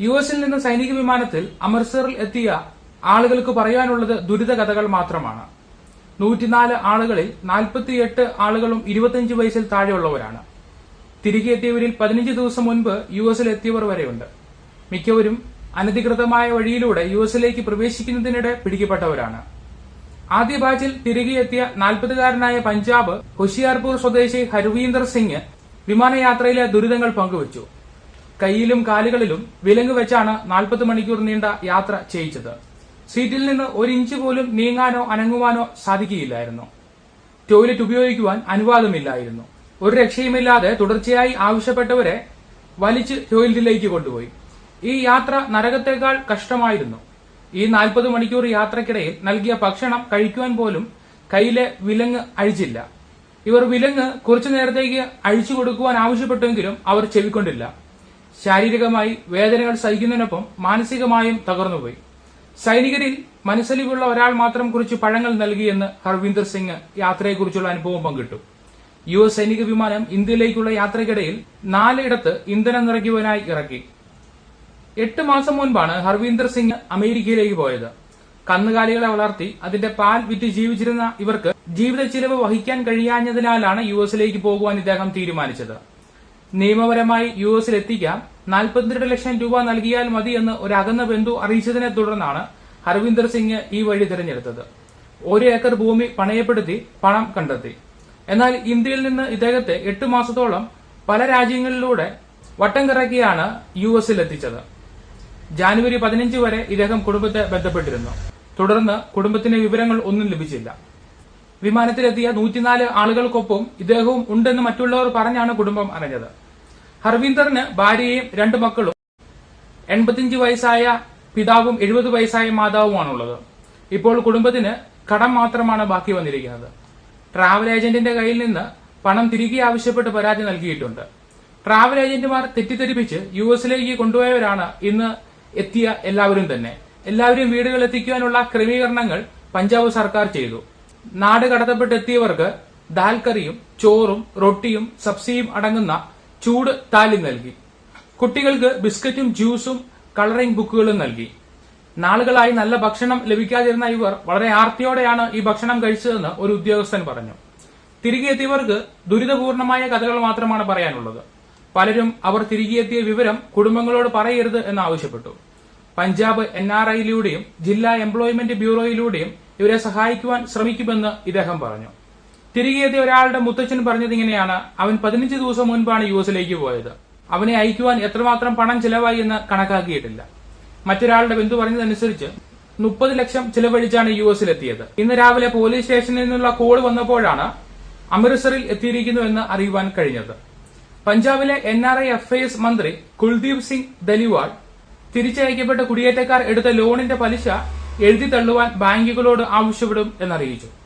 U എസിൽ നിന്ന് സൈനിക വിമാനത്തിൽ അമൃത്സറിൽ എത്തിയ ആളുകൾക്ക് പറയാനുള്ളത് ദുരിത കഥകൾ മാത്രമാണ്. നൂറ്റിനാല് ആളുകളിൽ നാൽപ്പത്തിയെട്ട് ആളുകളും ഇരുപത്തിയഞ്ച് വയസ്സിൽ താഴെയുള്ളവരാണ്. തിരികെ എത്തിയവരിൽ പതിനഞ്ച് ദിവസം മുൻപ് യു എസിൽ എത്തിയവർ വരെയുണ്ട്. മിക്കവരും അനധികൃതമായ വഴിയിലൂടെ യു എസിലേക്ക് പ്രവേശിക്കുന്നതിനിടെ പിടിക്കപ്പെട്ടവരാണ്. ആദ്യ ബാച്ചിൽ തിരികെ എത്തിയ നാൽപ്പതുകാരനായ പഞ്ചാബ് ഹുഷിയാർപൂർ സ്വദേശി ഹർവീന്ദർ സിംഗ് വിമാനയാത്രയിലെ ദുരിതങ്ങൾ പങ്കുവച്ചു. കൈയിലും കാലുകളിലും വിലങ്ങ് വെച്ചാണ് നാൽപ്പത് മണിക്കൂർ നീണ്ട യാത്ര ചെയ്യിച്ചത്. സീറ്റിൽ നിന്ന് ഒരു ഇഞ്ച് പോലും നീങ്ങാനോ അനങ്ങുവാനോ സാധിക്കുകയില്ലായിരുന്നു. ടോയ്ലറ്റ് ഉപയോഗിക്കുവാൻ അനുവാദമില്ലായിരുന്നു. ഒരു രക്ഷയുമില്ലാതെ തുടർച്ചയായി ആവശ്യപ്പെട്ടവരെ വലിച്ച് ടോയ്ലറ്റിലേക്ക് കൊണ്ടുപോയി. ഈ യാത്ര നരകത്തേക്കാൾ കഷ്ടമായിരുന്നു. ഈ നാൽപ്പത് മണിക്കൂർ യാത്രക്കിടയിൽ നൽകിയ ഭക്ഷണം കഴിക്കുവാൻ പോലും കയ്യിലെ വിലങ്ങ് അഴിച്ചില്ല. ഇവർ വിലങ്ങ് കുറച്ചു നേരത്തേക്ക് അഴിച്ചു കൊടുക്കുവാൻ ആവശ്യപ്പെട്ടെങ്കിലും അവർ ചെവിക്കൊണ്ടില്ല. ശാരീരികമായി വേദനകൾ സഹിക്കുന്നതിനൊപ്പം മാനസികമായും തകർന്നുപോയി. സൈനികരിൽ മനസ്സലിവുള്ള ഒരാൾ മാത്രം കുറിച്ച് പഴങ്ങൾ നൽകിയെന്ന് ഹർവീന്ദർ സിംഗ് യാത്രയെക്കുറിച്ചുള്ള അനുഭവം പങ്കിട്ടു. യു എസ് സൈനിക വിമാനം ഇന്ത്യയിലേക്കുള്ള യാത്രയ്ക്കിടയിൽ നാലിടത്ത് ഇന്ധനം നിറയ്ക്കുവാനായി ഇറക്കി. എട്ട് മാസം മുൻപാണ് ഹർവീന്ദർ സിംഗ് അമേരിക്കയിലേക്ക് പോയത്. കന്നുകാലികളെ വളർത്തി അതിന്റെ പാൽ വിറ്റ് ജീവിച്ചിരുന്ന ഇവർക്ക് ജീവിത ചിലവ് വഹിക്കാൻ കഴിയാഞ്ഞതിനാലാണ് യു എസിലേക്ക് പോകുവാൻ ഇദ്ദേഹം തീരുമാനിച്ചത്. നിയമപരമായി യു എസിൽ എത്തിക്കാം നാൽപ്പത്തിരണ്ട് ലക്ഷം രൂപ നൽകിയാൽ മതി എന്ന് ഒരു അകന്ന ബന്ധു അറിയിച്ചതിനെ തുടർന്നാണ് ഹർവിന്ദർ സിംഗ് ഈ വഴി തിരഞ്ഞെടുത്തത്. ഒരു ഏക്കർ ഭൂമി പണയപ്പെടുത്തി പണം കണ്ടെത്തി. എന്നാൽ ഇന്ത്യയിൽ നിന്ന് ഇദ്ദേഹത്തെ എട്ട് മാസത്തോളം പല രാജ്യങ്ങളിലൂടെ വട്ടം കറക്കിയാണ് യു എസിൽ എത്തിച്ചത് ജാനുവരി പതിനഞ്ച് വരെ ഇദ്ദേഹം കുടുംബത്തെ ബന്ധപ്പെട്ടിരുന്നു. തുടർന്ന് കുടുംബത്തിന്റെ വിവരങ്ങൾ ഒന്നും ലഭിച്ചില്ല. വിമാനത്തിലെത്തിയ നൂറ്റിനാല് ആളുകൾക്കൊപ്പം ഇദ്ദേഹവും ഉണ്ടെന്ന് മറ്റുള്ളവർ പറഞ്ഞാണ് കുടുംബം അറിഞ്ഞത് ഹർവീന്ദറിന് ഭാര്യയും രണ്ട് മക്കളും എൺപത്തിയഞ്ച് വയസ്സായ പിതാവും എഴുപത് വയസ്സായ മാതാവുമാണുള്ളത്. ഇപ്പോൾ കുടുംബത്തിന് കടം മാത്രമാണ് ബാക്കി വന്നിരിക്കുന്നത്. ട്രാവൽ ഏജന്റിന്റെ കയ്യിൽ നിന്ന് പണം തിരികെ ആവശ്യപ്പെട്ട് പരാതി നൽകിയിട്ടുണ്ട്. ട്രാവൽ ഏജന്റുമാർ തെറ്റിദ്ധരിപ്പിച്ച് യു എസിലേക്ക് കൊണ്ടുപോയവരാണ് ഇന്ന് എത്തിയ എല്ലാവരും തന്നെ. എല്ലാവരും വീടുകൾ എത്തിക്കുവാനുള്ള ക്രമീകരണങ്ങൾ പഞ്ചാബ് സർക്കാർ ചെയ്തു. നാട് കടത്തപ്പെട്ടെത്തിയവർക്ക് ദാൽ കറിയും ചോറും റൊട്ടിയും സബ്സിയും അടങ്ങുന്ന ചൂട് താലി നൽകി. കുട്ടികൾക്ക് ബിസ്ക്കറ്റും ജ്യൂസും കളറിംഗ് ബുക്കുകളും നൽകി. നാളുകളായി നല്ല ഭക്ഷണം ലഭിക്കാതിരുന്ന ഇവർ വളരെ ആർത്തിയോടെയാണ് ഈ ഭക്ഷണം കഴിച്ചതെന്ന് ഒരു ഉദ്യോഗസ്ഥൻ പറഞ്ഞു. തിരികെ എത്തിയവർക്ക് ദുരിതപൂർണമായ കഥകൾ മാത്രമാണ് പറയാനുള്ളത്. പലരും അവർ തിരികെയെത്തിയ വിവരം കുടുംബങ്ങളോട് പറയരുത് എന്ന് ആവശ്യപ്പെട്ടു. പഞ്ചാബ് എൻ ആർ ഐയിലൂടെയും ജില്ലാ എംപ്ലോയ്മെന്റ് ബ്യൂറോയിലൂടെയും ഇവരെ സഹായിക്കുവാൻ ശ്രമിക്കുമെന്ന് ഇദ്ദേഹം പറഞ്ഞു. തിരികെ എത്തിയ ഒരാളുടെ മുത്തച്ഛൻ പറഞ്ഞത് ഇങ്ങനെയാണ്. അവൻ പതിനഞ്ച് ദിവസം മുൻപാണ് യു എസിലേക്ക് പോയത്. അവനെ അയക്കുവാൻ എത്രമാത്രം പണം ചിലവായി എന്ന് കണക്കാക്കിയിട്ടില്ല. മറ്റൊരാളുടെ ബന്ധു പറഞ്ഞതനുസരിച്ച് മുപ്പത് ലക്ഷം ചിലവഴിച്ചാണ് യു എസിലെത്തിയത്. ഇന്ന് രാവിലെ പോലീസ് സ്റ്റേഷനിൽ നിന്നുള്ള കോൾ വന്നപ്പോഴാണ് അമൃത്സറിൽ എത്തിയിരിക്കുന്നുവെന്ന് അറിയുവാൻ കഴിഞ്ഞത്. പഞ്ചാബിലെ N R I F I S മന്ത്രി കുൽദീപ് സിംഗ് ദലിവാൾ തിരിച്ചയക്കപ്പെട്ട കുടിയേറ്റക്കാർ എടുത്ത ലോണിന്റെ പലിശ എഴുതി തള്ളുവാൻ ബാങ്കുകളോട് ആവശ്യപ്പെടും എന്നറിയിച്ചു